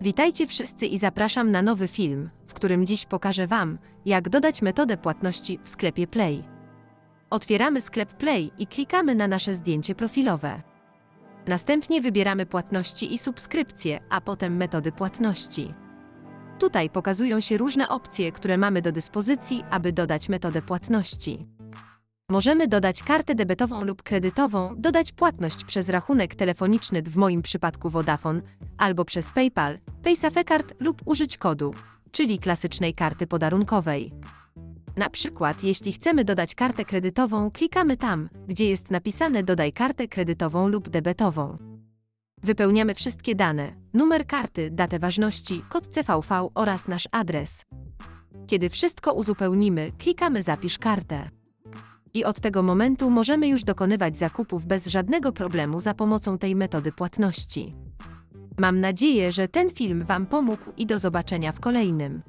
Witajcie wszyscy i zapraszam na nowy film, w którym dziś pokażę Wam, jak dodać metodę płatności w sklepie Play. Otwieramy sklep Play i klikamy na nasze zdjęcie profilowe. Następnie wybieramy płatności i subskrypcje, a potem metody płatności. Tutaj pokazują się różne opcje, które mamy do dyspozycji, aby dodać metodę płatności. Możemy dodać kartę debetową lub kredytową, dodać płatność przez rachunek telefoniczny, w moim przypadku Vodafone, albo przez PayPal, PaySafeCard lub użyć kodu, czyli klasycznej karty podarunkowej. Na przykład, jeśli chcemy dodać kartę kredytową, klikamy tam, gdzie jest napisane dodaj kartę kredytową lub debetową. Wypełniamy wszystkie dane, numer karty, datę ważności, kod CVV oraz nasz adres. Kiedy wszystko uzupełnimy, klikamy zapisz kartę. I od tego momentu możemy już dokonywać zakupów bez żadnego problemu za pomocą tej metody płatności. Mam nadzieję, że ten film Wam pomógł i do zobaczenia w kolejnym.